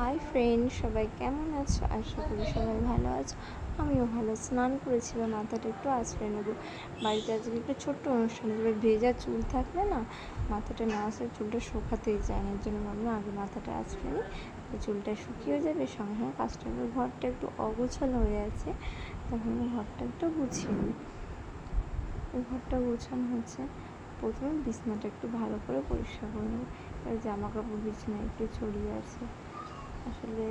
Hi friend সবাই কেমন আছো? আশা করি সবাই ভালো আছো। আমিও ভালো। স্নান করেছিলাম, মাথাটা একটু আছড়ে নেব। বাড়িতে আজকে একটু ছোট্ট অনুষ্ঠান, এবার ভেজা চুল থাকলে না, মাথাটা না আসলে চুলটা শুকাতেই যায় না। জন্য ভাবলাম আগে মাথাটা আছড়ে নিই চুলটা শুকিয়ে যাবে। সঙ্গে সঙ্গে কাজটা। ঘরটা একটু অগোছালো হয়ে আছে। তখন ঘরটা একটু গুছিয়ে নিই। ঘরটা গোছানো হচ্ছে। প্রথমে বিছনাটা একটু ভালো করে পরিষ্কার করে নেব। জামা কাপড় বিছানায় একটু ছড়িয়ে আছে। আসলে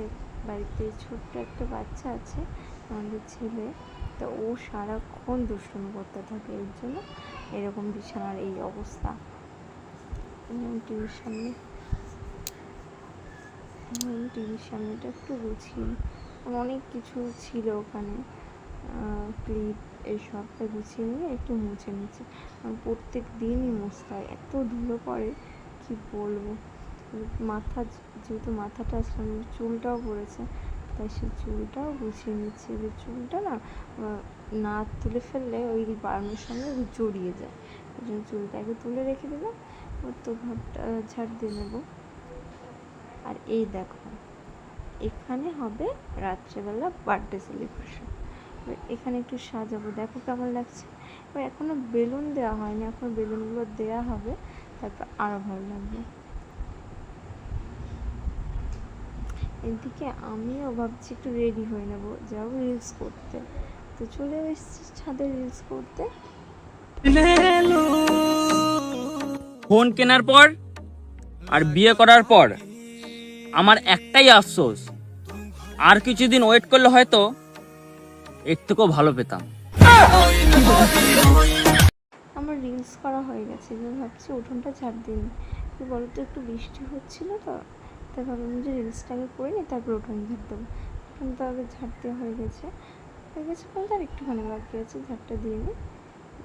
বাড়িতে ছোট্ট একটা বাচ্চা আছে, আমাদের ছেলে। তো ও সারাক্ষণ দুষ্টুমি করতে থাকে, এর জন্য এরকম বিছানার এই অবস্থা। টিভির সামনে। টিভির সামনেটা একটু গুছিয়ে। অনেক কিছু ছিল ওখানে। ক্লিপ এইসব তো গুছিয়ে নিয়ে একটু মুছে নিচ্ছে। প্রত্যেক দিনই মুছতে হয়। এত ধুলো পড়ে, কি বলব? মাথা, যেহেতু মাথাটা আসলে চুলটাও পড়েছে তাই সেই চুলটাও গুছিয়ে নিচ্ছে। যে চুলটা না না তুলে ফেললে ওই বাড়ানোর সঙ্গে জড়িয়ে যায়। ওই জন্য চুলটাকে তুলে রেখে দিলাম ওর তো ঘরটা ঝাড় দিয়ে নেব। আর এই দেখো, এখানে হবে রাত্রেবেলা বার্থডে সেলিব্রেশন এবার এখানে একটু সাজাবো, দেখো কেমন লাগছে। এবার এখনও বেলুন দেওয়া হয়নি, এখন বেলুনগুলো দেওয়া হবে, তারপর আরও ভালো লাগবে। এদিকে আমিও ভাবছি একটু রেডি হয়ে নেব যাব রিলস করতে। তো চলে এসেছি ছাদে রিলস করতে। ফোন কেনার পর আর বিয়ে করার পর আমার একটাই আফসোস আর কিছুদিন ওয়েট করলে হয়তো এর থেকেও ভালো পেতাম। আমার রিলস করা হয়ে গেছে ভাবছি উঠোনটা ছাড় দিন কি বলতো একটু বৃষ্টি হচ্ছিল তো। তাই ভাবলাম যে রিলসটাকে করে নিই, তারপর উঠোন ঝাড় দেবো। উঠোন তো আগে ঝাড় দেওয়া হয়ে গেছে। হয়ে গেছে বলতে আর একটুখানি বাকি আছে, ঝাড়টা দিয়ে নিই।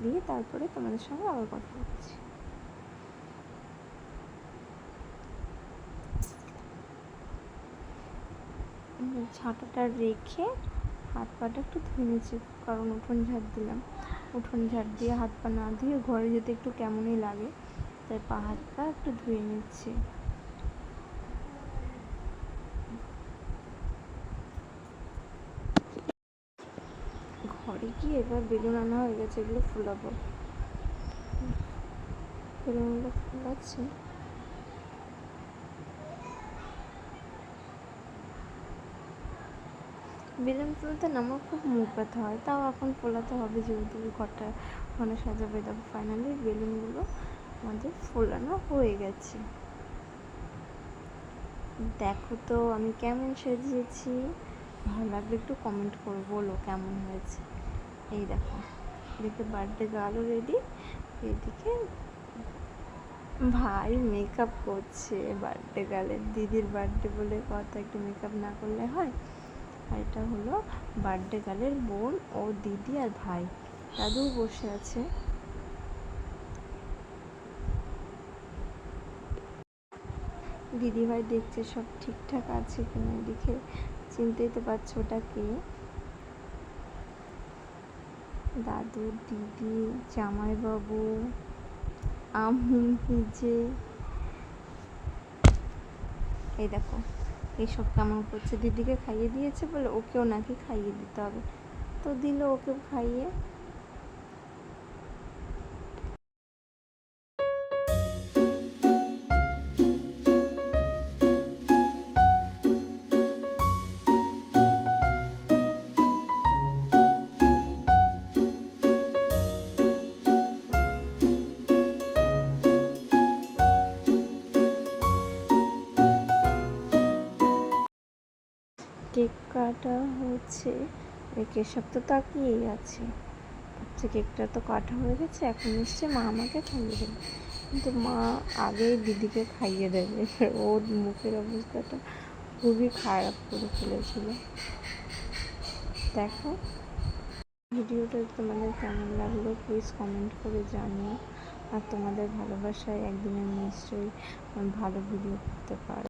দিয়ে তারপরে তোমাদের সঙ্গে আবার কথা বলছি। ছাতাটা রেখে হাত পাটা একটু ধুয়ে নিচ্ছি কারণ উঠোন ঝাড় দিলাম। উঠোন ঝাড় দিয়ে হাত পা না ধুয়ে ঘরে যেতে একটু কেমনই লাগে। তাই পা হাত পা একটু ধুয়ে নিচ্ছি। গিয়ে এবার বেলুন আনা হয়ে গেছে, এগুলো ফুলাবো। বেলুনগুলো ফুলাচ্ছি। বেলুন ফুলাতে না আমার খুব মুখ ব্যথা হয়, তাও এখন ফোলাতে হবে যেহেতু ঘরটা ওখানে সাজাবে দেখো ফাইনালি বেলুনগুলো আমাদের ফোলানো হয়ে গেছে। দেখো তো আমি কেমন সেজেছি ভালো লাগলে একটু কমেন্ট করে বলো কেমন হয়েছে। এই দেখো, এদিকে বার্থডে গার্লও রেডি এদিকে ভাই মেকআপ করছে বার্থডে গার্লের দিদির বার্থডে বলে কথা একটু মেকআপ না করলে হয়। আর এটা হলো বার্থডে গার্লের বোন ও দিদি আর ভাই দাদু বসে আছে। দিদি ভাই দেখছে সব ঠিকঠাক আছে কিনা, এদিকে চিনতেই তো পারছ ওটা কে। দাদু, দিদি, জামাইবাবু আমি নিজে এই দেখো এইসব কেমন করছে দিদিকে খাইয়ে দিয়েছে বলে ওকেও নাকি খাইয়ে দিতে হবে। তো দিল ওকেও খাইয়ে। কেক কাটা হচ্ছে এই কেশব তো তাকিয়েই আছে। ভাবছে কেকটা তো কাটা হয়ে গেছে, এখন নিশ্চয়ই মা আমাকে খাইয়ে দেবে। কিন্তু মা আগেই দিদিকে খাইয়ে দেবে। ওর মুখের অবস্থাটা খুবই খারাপ করে ফেলেছিল। দেখো। ভিডিওটা তোমাদের কেমন লাগল প্লিজ কমেন্ট করে জানিও। আর তোমাদের ভালোবাসায় একদিন নিশ্চয়ই ভালো ভিডিও করতে পারব।